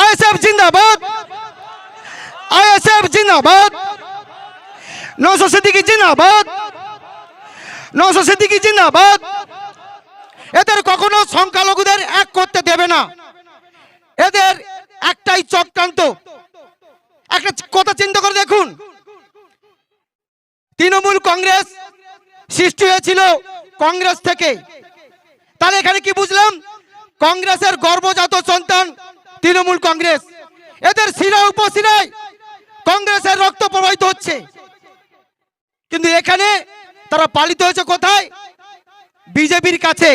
ISF জিন্দাবাদ। ISF জিন্দাবাদ। নৌসো সিদ্দিকি জিন্দাবাদ। নৌসো সিদ্দিকি জিন্দাবাদ। এদের কখনো সংখ্যালঘুদের এক করতে দেবে না। এদের একটাই চক্রান্ত। একটা কথা চিন্তা করে দেখুন। তৃণমূল কংগ্রেস সৃষ্টি হয়েছিল কংগ্রেস থেকে। তাহলে এখানে কি বুঝলাম? কংগ্রেসের গর্ভজাত সন্তান তৃণমূল কংগ্রেস। এদের শিরা উপশিরায় কংগ্রেসের রক্ত প্রবাহিত হচ্ছে। কিন্তু এখানে তারা পালিত হয়েছে কোথায়? বিজেপির কাছে।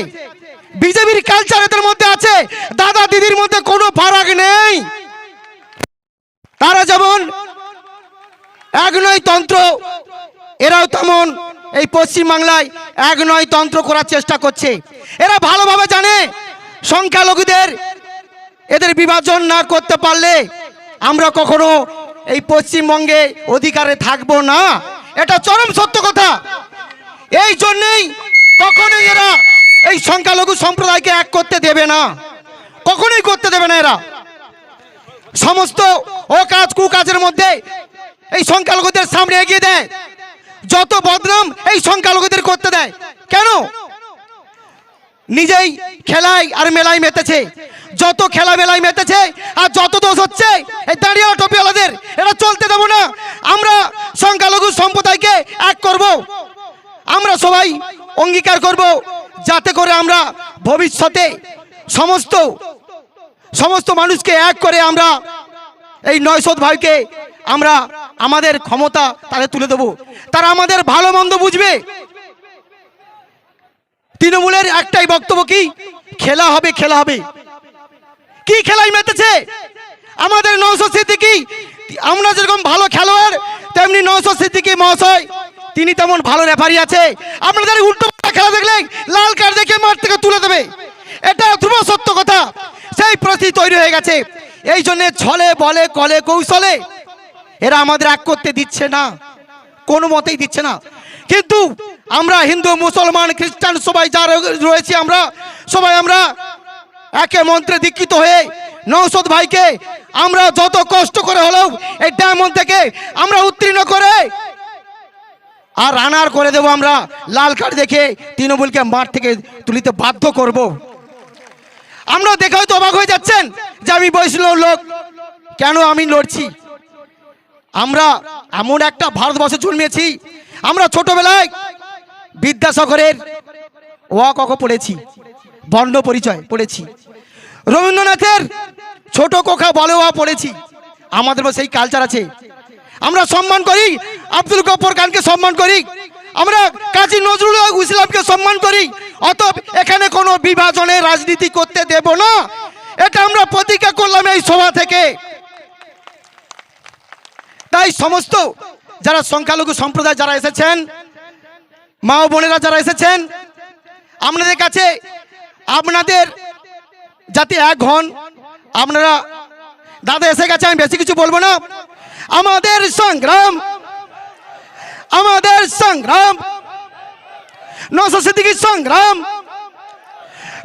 বিজেপির কালচার এদের মধ্যে আছে। দাদা দিদির মধ্যে কোনো ফারাক নেই। তারা যেমন এক নয় তন্ত্র, এরাও তেমন এই পশ্চিম বাংলায় এক নয় তন্ত্র করার চেষ্টা করছে। এরা ভালোভাবে জানে সংখ্যালঘুদের এদের বিভাজন না করতে পারলে আমরা কখনো এই পশ্চিমবঙ্গে অধিকারে থাকব না। এটা চরম সত্য কথা। এই জন্যেই কখনোই এরা এই সংখ্যালঘু সম্প্রদায়কে এক করতে দেবে না। কখনোই করতে দেবে না এরা। সমস্ত ও কাজ কুকাজের মধ্যে এই সংখ্যালঘুদের সামনে এগিয়ে দেয়। যত বদনাম এই সংখ্যালঘুদের করতে দেয়। কেন? নিজেই খেলায় আর মেলায় মেতেছে। যত খেলা মেলায় মেতেছে আর যত দোষ হচ্ছে, এই দাঁড়িয়ে টপিওয়ালাদের এটা চলতে দেবো না। আমরা সংখ্যালঘু সম্প্রদায়কে এক করব। আমরা সবাই অঙ্গীকার করব যাতে করে আমরা ভবিষ্যতে সমস্ত সমস্ত মানুষকে এক করে আমরা এই নয়শোধ ভাইকে আমরা আমাদের ক্ষমতা তাদের তুলে দেবো। তারা আমাদের ভালো মন্দ বুঝবে। তৃণমূলের একটাই বক্তব্য কি? খেলা হবে খেলা হবে। কি খেলাই মেতেছে? আমাদের নৌশো সিদ্দিকি, আমরা যেরকম ভালো খেলোয়াড়, তেমনি নৌশো সিদ্দিকি মহাশয়, তিনি তেমন ভালো রেফারি আছে। আপনাদের উল্টো খেলা দেখলে লাল কার্ড দেখে মাঠ থেকে তুলে দেবে। এটা ধ্রুব সত্য কথা। সেই পরিস্থিতি তৈরি হয়ে গেছে। এই জন্যে ছলে, বলে, কলে, কৌশলে এরা আমাদের এক করতে দিচ্ছে না। কোনো মতেই দিচ্ছে না। কিন্তু আমরা হিন্দু, মুসলমান, খ্রিস্টান সবাই যা রয়েছি আমরা, সবাই আমরা একে মন্ত্রে দীক্ষিত হয়ে নৌসদ ভাইকে আমরা যত কষ্ট করে হলেও এই ডায়মন্ড থেকে আমরা উত্তীর্ণ করে আর রানার করে দেব আমরা লাল কার্ড দেখে তৃণমূলকে মাঠ থেকে তুলিতে বাধ্য করব। আমরা দেখে হয়তো অবাক হয়ে যাচ্ছেন যে আমি বৈষ্ণব লোক, কেন আমি লড়ছি? আমরা এমন একটা ভারতবর্ষে জন্মেছি, আমরা ছোটবেলায় বিদ্যাসাগরের ওয়া কক পড়েছি। বর্ণ পরিচয় পড়েছি। রবীন্দ্রনাথের ছোট কোখা বলেওয়া পড়েছি। আমাদের মধ্যে সেই কালচার আছে। আমরা সম্মান করি, আব্দুল গফর খানকে সম্মান করি। আমরা কাজী নজরুল ইসলামকে সম্মান করি। অত এখানে কোনো বিভাজনের রাজনীতি করতে দেব না। এটা আমরা প্রতিজ্ঞা করলাম এই সভা থেকে। তাই সমস্ত যারা সংখ্যালঘু সম্প্রদায় যারা এসেছেন, মা ও বোনেরা যারা এসেছেন, আপনাদের কাছে আপনাদের যাতে এক হন, আপনারা দাদা এসে গেছে, আমি বেশি কিছু বলব না। আমাদের সংগ্রাম আমাদের সংগ্রাম, নশো সিদ্দিকি সংগ্রাম,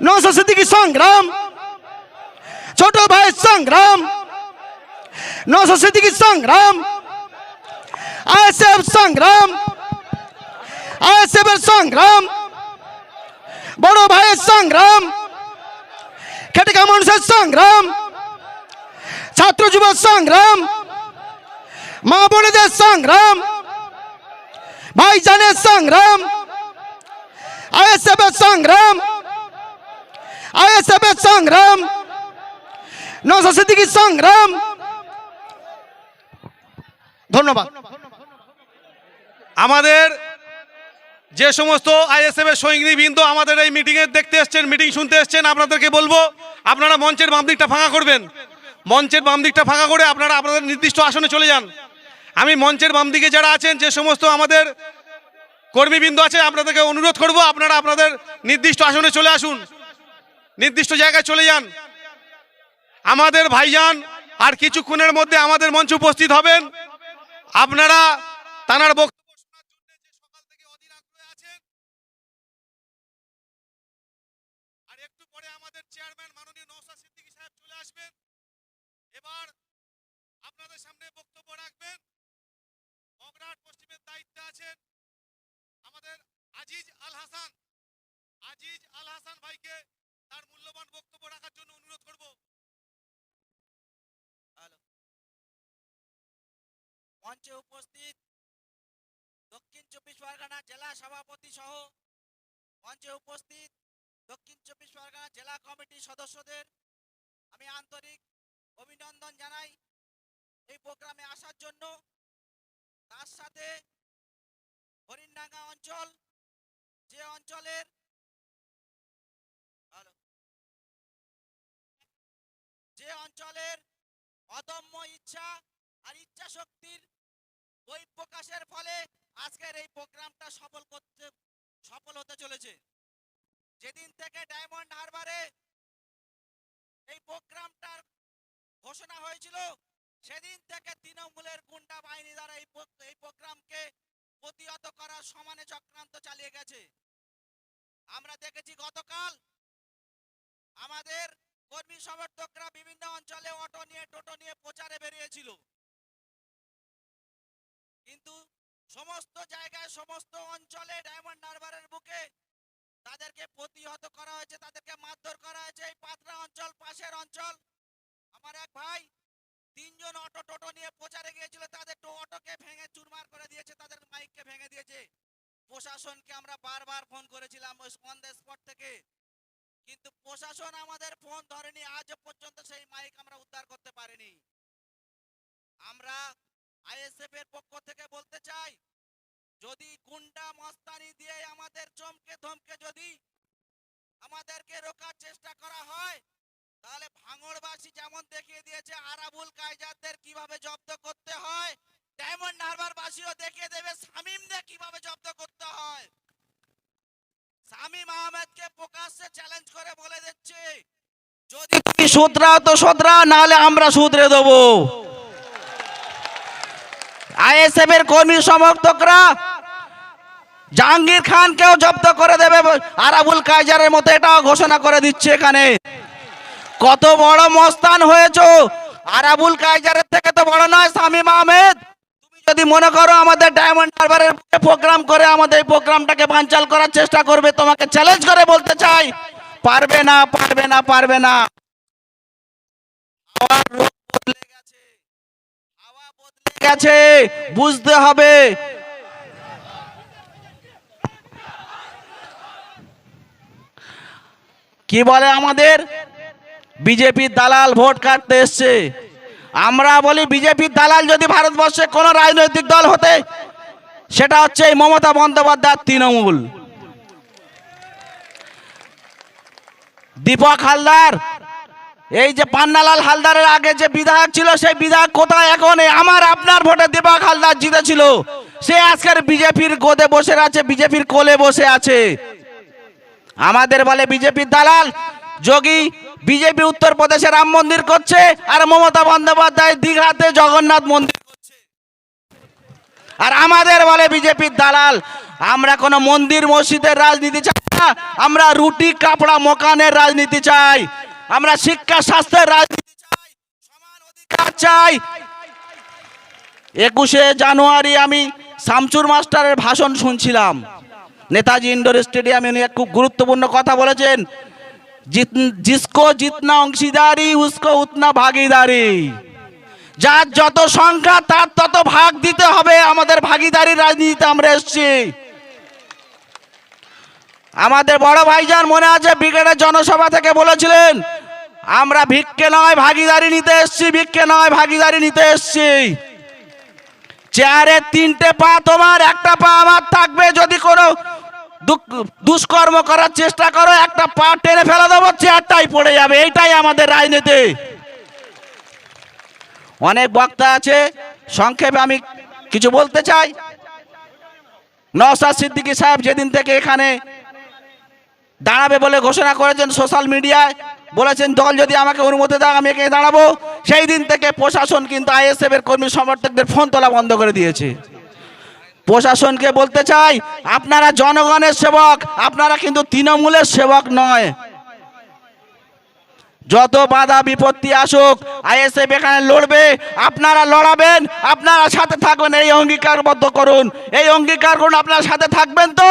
নশো সিদ্দিকি সংগ্রাম, ছোট ভাইয়ের সংগ্রাম, নশো সিদ্দিকি সংগ্রাম, আইএসএফ সংগ্রাম আইএসএফ এর সংগ্রাম বড় ভাইয়ের সংগ্রাম খেটে মানুষের সংগ্রাম, ছাত্র যুব সংগ্রাম, মা বোনেদের সংগ্রাম, ভাইজানের সংগ্রাম আইএসএফ এর সংগ্রাম আইএসএফ এর সংগ্রাম সিদ্দিকি সংগ্রাম। ধন্যবাদ। আমাদের যে সমস্ত আইএসএফ এর সৈনিকবৃন্দ আমাদের এই মিটিংয়ে দেখতে এসছেন মিটিং শুনতে এসছেন, আপনাদেরকে বলব, আপনারা মঞ্চের বাম দিকটা ফাঁকা করবেন। মঞ্চের বাম দিকটা ফাঁকা করে আপনারা আপনাদের নির্দিষ্ট আসনে চলে যান। আমি মঞ্চের বাম দিকে যারা আছেন, যে সমস্ত আমাদের কর্মীবৃন্দ আছে আপনাদেরকে অনুরোধ করব, আপনারা আপনাদের নির্দিষ্ট আসনে চলে আসুন। নির্দিষ্ট জায়গায় চলে যান। আমাদের ভাইজান আর কিছুক্ষণের মধ্যে আমাদের মঞ্চে উপস্থিত হবেন। আপনারা তানার আমাদের চেয়ারম্যান মাননীয় নওশাদ সিদ্দিকী সাহেব চলে আসবেন। এবার আপনাদের সামনে বক্তব্য রাখবেন। মগরাট পশ্চিমের দায়িত্বে আছেন আমাদের আজিজ আল হাসান। আজিজ আল হাসান ভাইকে তার মূল্যবান বক্তব্য রাখার জন্য অনুরোধ করব। মঞ্চে উপস্থিত দক্ষিণ চব্বিশ পরগনা জেলা সভাপতি সহ মঞ্চে উপস্থিত দক্ষিণ চব্বিশ পরগনা জেলা কমিটির সদস্যদের আমি আন্তরিক অভিনন্দন জানাই এই প্রোগ্রামে আসার জন্য। তার সাথে হরিণডাঙ্গা অঞ্চল, যে অঞ্চলের যে অঞ্চলের অদম্য ইচ্ছা আর ইচ্ছা শক্তির বই প্রকাশের ফলে আজকের এই প্রোগ্রামটা সফল করতে, সফল হতে চলেছে। যেদিন থেকে ডায়মন্ড হারবারে এই প্রোগ্রামটার ঘোষণা হয়েছিল, সেদিন থেকে তৃণমূলের গুন্ডা বাহিনী দ্বারা এই প্রোগ্রামকে প্রতিহত করার সমানে চক্রান্ত চালিয়ে গেছে। আমরা দেখেছি গতকাল আমাদের কর্মী সমর্থকরা বিভিন্ন অঞ্চলে অটো নিয়ে, টোটো নিয়ে প্রচারে বেরিয়েছিল। কিন্তু সমস্ত জায়গায়, সমস্ত অঞ্চলে ডায়মন্ড হারবারের বুকে তাদেরকে প্রতিহত করা হয়েছে, তাদেরকে মারধর করা হয়েছে এই পাতরা অঞ্চল, পাশের অঞ্চল। আমার এক ভাই তিনজন অটো টোটো নিয়ে প্রচারে গিয়েছিল, তাদের অটোকে ভেঙে চুরমার করে দিয়েছে, তাদের মাইককে ভেঙে দিয়েছে। প্রশাসনকে আমরা বারবার ফোন করেছিলাম ওই অন দ্য স্পট থেকে। কিন্তু প্রশাসন আমাদের ফোন ধরেনি, আজ পর্যন্ত সেই মাইক আমরা উদ্ধার করতে পারিনি। আমরা আইএসএফ এর পক্ষ থেকে বলতে চাই যদি গুন্ডা মস্তানি দিয়ে আমাদের চমকে ধমকে যদি আমাদেরকে রোকার চেষ্টা করা হয়, তাহলে ভাঙড়বাসী যেমন দেখিয়ে দিয়েছে, আরাবুল কায়জারদের কীভাবে জব্দ করতে হয়, ডায়মন্ড হারবার বাসীও দেখিয়ে দেবে শামিমদের কীভাবে জব্দ করতে হয়। শামীম আহমেদকে প্রকাশ্যে চ্যালেঞ্জ করে বলে দিচ্ছে, যদি তুমি শুধরাও তো শুধরাও, নাহলে আমরা শুধরে দেবো। আইএসএফ এর কর্মী সমর্থকরা জাহাঙ্গীর খানকেও জব্দ করে দেবে আরাবুল কাইজারের মতো এটাও ঘোষণা করে দিচ্ছে এখানে। কত বড় মস্তান হয়েছো। আরাবুল কাইজারের থেকে তো বড় নয় শামীম আহমেদ। যদি মনে করো আমাদের ডায়মন্ড হারবারের প্রোগ্রাম করে আমাদের এই প্রোগ্রামটাকে বানচাল করার চেষ্টা করবে, তোমাকে চ্যালেঞ্জ করে বলতে চাই। পারবে না পারবে না পারবে না। গেছে, বুঝতে হবে। কি বলে আমাদের? বিজেপির দালাল ভোট কাটতে এসছে। আমরা বলি বিজেপির দালাল যদি ভারতবর্ষে কোনো রাজনৈতিক দল হতে, সেটা হচ্ছে এই মমতা বন্দ্যোপাধ্যায় তৃণমূল। দীপক হালদার এই যে পান্নালাল হালদারের আগে যে বিধায়ক ছিল, সেই বিধায়ক কোথায় এখন? আমার আপনার ভোটে দীপক হালদার জিতেছিল। সে আজকের বিজেপির গোদে বসে আছে, বিজেপির কোলে বসে আছে। আমাদের বলে বিজেপির দালাল, যোগী বিজেপি উত্তরপ্রদেশে রাম মন্দির করছে আর মমতা বন্দ্যোপাধ্যায় দীঘাতে জগন্নাথ মন্দির আর আমাদের বলে বিজেপির দালাল, আমরা কোনো মন্দির মসজিদের রাজনীতি চাই না, আমরা রুটি, কাপড়া, মকানের রাজনীতি চাই। আমরা শিক্ষা স্বাস্থ্যের রাজনীতি চাই, সমান অধিকার চাই। একুশে জানুয়ারি আমি শামচুর মাস্টারের ভাষণ শুনছিলাম। নেতাজি ইন্ডোর স্টেডিয়ামে উনি খুব গুরুত্বপূর্ণ কথা বলেছেন জিসকো জিতনা অংশীদারি, উসকো উতনা ভাগিদারি। যার যত সংখ্যা, তার তত ভাগ দিতে হবে। আমাদের ভাগিদারি রাজনীতিতে আমরা এসেছি। আমাদের বড় ভাইজান মনে আছে, ব্রিগেডের জনসভা থেকে বলেছিলেন আমরা ভিক্ষে নয়, ভাগিদারি নিতে এসেছি, ভিক্ষে নয়, ভাগিদারি নিতে এসেছি। চেয়ারের তিনটে পা তোমার, একটা পা আমার থাকবে। যদি কোনো দুষ্কর্ম করার চেষ্টা করো, একটা পা টেনে ফেলে দেবো, চেয়ারটাই পড়ে যাবে। এইটাই আমাদের রাজনীতি। অনেক বক্তা আছে, সংক্ষেপে আমি কিছু বলতে চাই। নওসাদ সিদ্দিকী সাহেব যেদিন থেকে এখানে দাঁড়াবে বলে ঘোষণা করেছেন সোশ্যাল মিডিয়ায়। বলেছেন, দল যদি আমাকে অনুমতি দেয় আমি এখানে দাঁড়াবো। সেই দিন থেকে প্রশাসন কিন্তু আইএসএফ এর কর্মী সমর্থকদের ফোন তোলা বন্ধ করে দিয়েছে। প্রশাসনকে বলতে চাই, আপনারা জনগণের সেবক, আপনারা কিন্তু তৃণমূলের সেবক নয়। যত বাধা বিপত্তি আসুক, আইএসএফ এখানে লড়বে, আপনারা লড়াবেন, আপনারা সাথে থাকবেন এই অঙ্গীকারবদ্ধ করুন। এই অঙ্গীকার করুন, আপনারা সাথে থাকবেন তো?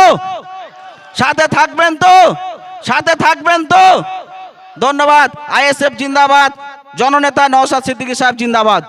সাথে থাকবেন তো সাথে থাকবেন তো। ধন্যবাদ আইএসএফ জিন্দাবাদ জননেতা নওশাদ সিদ্দিকী সাহেব জিন্দাবাদ।